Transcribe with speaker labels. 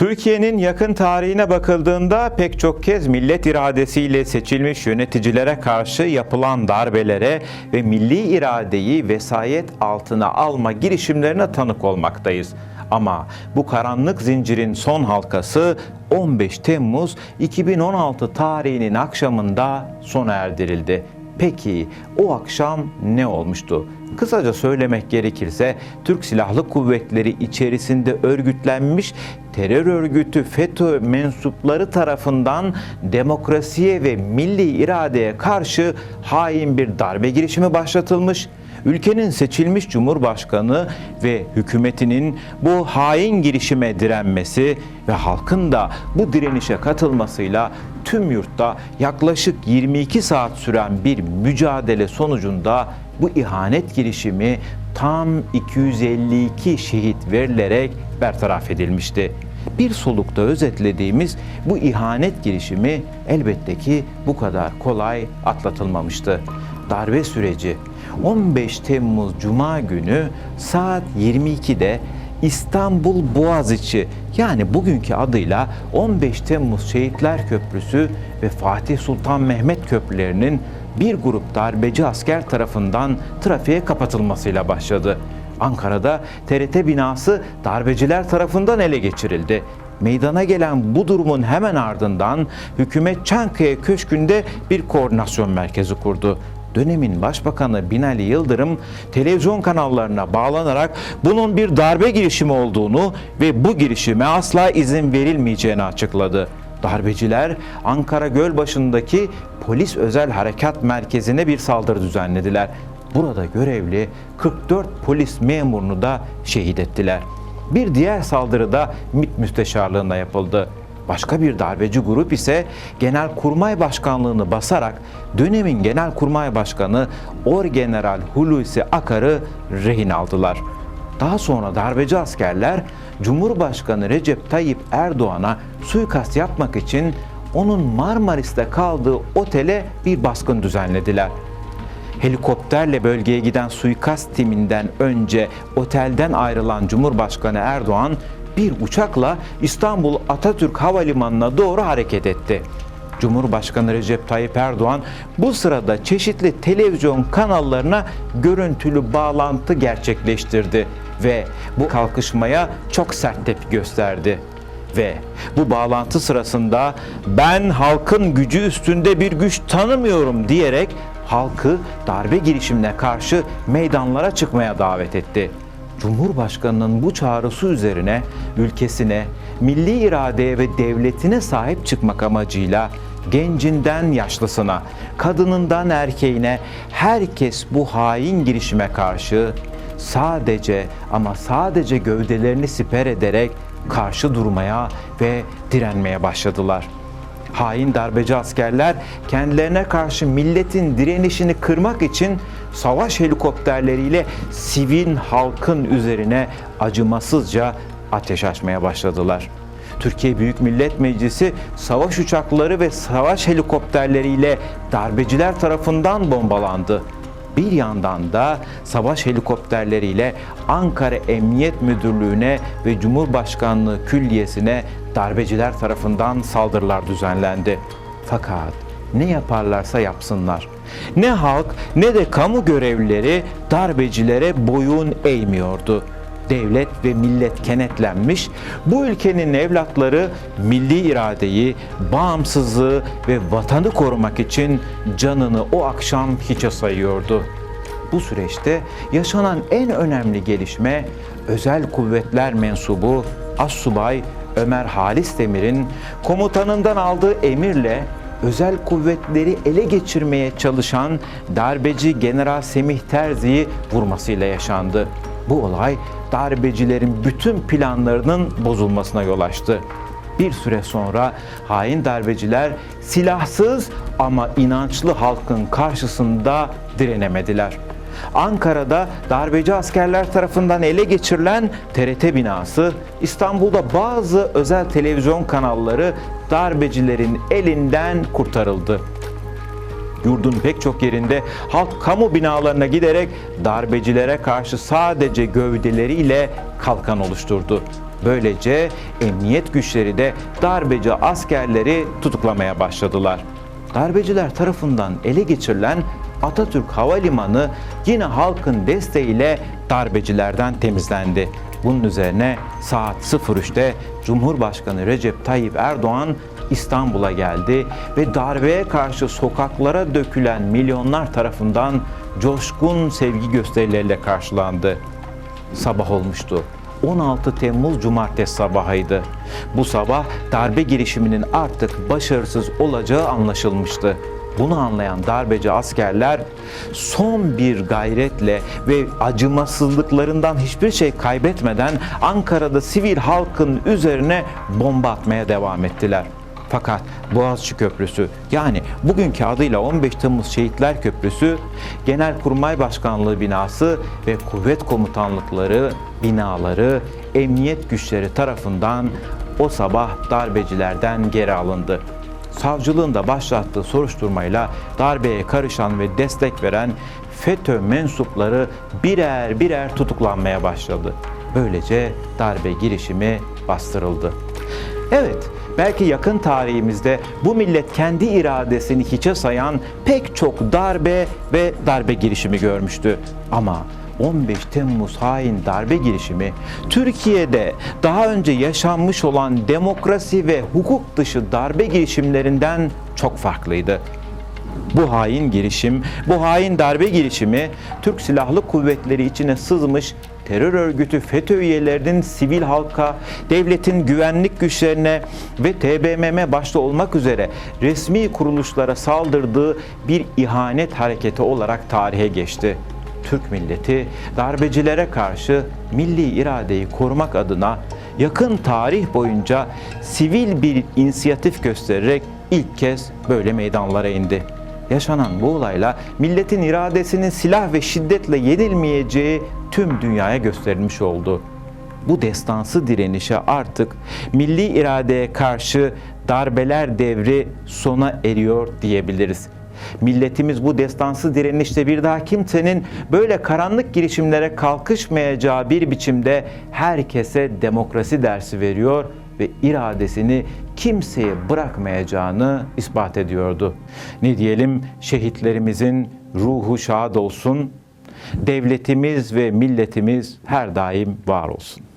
Speaker 1: Türkiye'nin yakın tarihine bakıldığında pek çok kez millet iradesiyle seçilmiş yöneticilere karşı yapılan darbelere ve milli iradeyi vesayet altına alma girişimlerine tanık olmaktayız. Ama bu karanlık zincirin son halkası 15 Temmuz 2016 tarihinin akşamında sona erdirildi. Peki o akşam ne olmuştu? Kısaca söylemek gerekirse Türk Silahlı Kuvvetleri içerisinde örgütlenmiş terör örgütü FETÖ mensupları tarafından demokrasiye ve milli iradeye karşı hain bir darbe girişimi başlatılmış. Ülkenin seçilmiş cumhurbaşkanı ve hükümetinin bu hain girişime direnmesi ve halkın da bu direnişe katılmasıyla tüm yurtta yaklaşık 22 saat süren bir mücadele sonucunda bu ihanet girişimi tam 252 şehit verilerek bertaraf edilmişti. Bir solukta özetlediğimiz bu ihanet girişimi elbette ki bu kadar kolay atlatılmamıştı. Darbe süreci 15 Temmuz Cuma günü saat 22'de İstanbul Boğaziçi yani bugünkü adıyla 15 Temmuz Şehitler Köprüsü ve Fatih Sultan Mehmet köprülerinin bir grup darbeci asker tarafından trafiğe kapatılmasıyla başladı. Ankara'da TRT binası darbeciler tarafından ele geçirildi. Meydana gelen bu durumun hemen ardından hükümet Çankaya Köşkü'nde bir koordinasyon merkezi kurdu dönemin başbakanı Binali Yıldırım televizyon kanallarına bağlanarak bunun bir darbe girişimi olduğunu ve bu girişime asla izin verilmeyeceğini açıkladı. Darbeciler Ankara Gölbaşı'ndaki Polis Özel Harekat Merkezi'ne bir saldırı düzenlediler. Burada görevli 44 polis memurunu da şehit ettiler. Bir diğer saldırı da MİT Müsteşarlığı'nda yapıldı. Başka bir darbeci grup ise Genelkurmay Başkanlığını basarak dönemin Genelkurmay Başkanı Orgeneral Hulusi Akar'ı rehin aldılar. Daha sonra darbeci askerler Cumhurbaşkanı Recep Tayyip Erdoğan'a suikast yapmak için onun Marmaris'te kaldığı otele bir baskın düzenlediler helikopterle bölgeye giden suikast timinden önce otelden ayrılan Cumhurbaşkanı Erdoğan bir uçakla İstanbul Atatürk Havalimanı'na doğru hareket etti. Cumhurbaşkanı Recep Tayyip Erdoğan bu sırada çeşitli televizyon kanallarına görüntülü bağlantı gerçekleştirdi ve bu kalkışmaya çok sert tepki gösterdi ve bu bağlantı sırasında ben halkın gücü üstünde bir güç tanımıyorum diyerek halkı darbe girişimine karşı meydanlara çıkmaya davet etti. Cumhurbaşkanının bu çağrısı üzerine ülkesine, milli iradeye ve devletine sahip çıkmak amacıyla gencinden yaşlısına, kadınından erkeğine herkes bu hain girişime karşı sadece ama sadece gövdelerini siper ederek karşı durmaya ve direnmeye başladılar. Hain darbeci askerler kendilerine karşı milletin direnişini kırmak için savaş helikopterleriyle sivil halkın üzerine acımasızca ateş açmaya başladılar. Türkiye Büyük Millet Meclisi savaş uçakları ve savaş helikopterleriyle darbeciler tarafından bombalandı. Bir yandan da savaş helikopterleriyle Ankara Emniyet Müdürlüğü'ne ve Cumhurbaşkanlığı Külliyesi'ne darbeciler tarafından saldırılar düzenlendi. Fakat ne yaparlarsa yapsınlar. Ne halk ne de kamu görevlileri darbecilere boyun eğmiyordu devlet ve millet kenetlenmiş, bu ülkenin evlatları milli iradeyi, bağımsızlığı ve vatanı korumak için canını o akşam hiçe sayıyordu. Bu süreçte yaşanan en önemli gelişme özel kuvvetler mensubu Assubay Ömer Halis Demir'in komutanından aldığı emirle özel kuvvetleri ele geçirmeye çalışan darbeci General Semih Terzi'yi vurmasıyla yaşandı. Bu olay darbecilerin bütün planlarının bozulmasına yol açtı. Bir süre sonra hain darbeciler silahsız ama inançlı halkın karşısında direnemediler. Ankara'da darbeci askerler tarafından ele geçirilen TRT binası, İstanbul'da bazı özel televizyon kanalları darbecilerin elinden kurtarıldı. Yurdun pek çok yerinde halk kamu binalarına giderek darbecilere karşı sadece gövdeleriyle kalkan oluşturdu. Böylece emniyet güçleri de darbeci askerleri tutuklamaya başladılar. Darbeciler tarafından ele geçirilen Atatürk Havalimanı yine halkın desteğiyle darbecilerden temizlendi. Bunun üzerine saat 03'te Cumhurbaşkanı Recep Tayyip Erdoğan İstanbul'a geldi ve darbeye karşı sokaklara dökülen milyonlar tarafından coşkun sevgi gösterileriyle karşılandı. Sabah olmuştu. 16 Temmuz Cumartesi sabahıydı. Bu sabah darbe girişiminin artık başarısız olacağı anlaşılmıştı. Bunu anlayan darbeci askerler son bir gayretle ve acımasızlıklarından hiçbir şey kaybetmeden Ankara'da sivil halkın üzerine bomba atmaya devam ettiler. Fakat Boğaziçi Köprüsü yani bugünkü adıyla 15 Temmuz Şehitler Köprüsü, Genelkurmay Başkanlığı binası ve kuvvet komutanlıkları binaları emniyet güçleri tarafından o sabah darbecilerden geri alındı. Savcılığın da başlattığı soruşturmayla darbeye karışan ve destek veren FETÖ mensupları birer birer tutuklanmaya başladı. Böylece darbe girişimi bastırıldı. Evet, belki yakın tarihimizde bu millet kendi iradesini hiçe sayan pek çok darbe ve darbe girişimi görmüştü. Ama 15 Temmuz hain darbe girişimi Türkiye'de daha önce yaşanmış olan demokrasi ve hukuk dışı darbe girişimlerinden çok farklıydı. Bu hain girişim, bu hain darbe girişimi Türk Silahlı Kuvvetleri içine sızmış terör örgütü FETÖ üyelerinin sivil halka, devletin güvenlik güçlerine ve TBMM başta olmak üzere resmi kuruluşlara saldırdığı bir ihanet hareketi olarak tarihe geçti. Türk milleti darbecilere karşı milli iradeyi korumak adına yakın tarih boyunca sivil bir inisiyatif göstererek ilk kez böyle meydanlara indi. Yaşanan bu olayla milletin iradesinin silah ve şiddetle yenilmeyeceği tüm dünyaya gösterilmiş oldu. Bu destansı direnişe artık milli iradeye karşı darbeler devri sona eriyor diyebiliriz. Milletimiz bu destansı direnişte bir daha kimsenin böyle karanlık girişimlere kalkışmayacağı bir biçimde herkese demokrasi dersi veriyor ve iradesini kimseye bırakmayacağını ispat ediyordu. Ne diyelim şehitlerimizin ruhu şad olsun, devletimiz ve milletimiz her daim var olsun.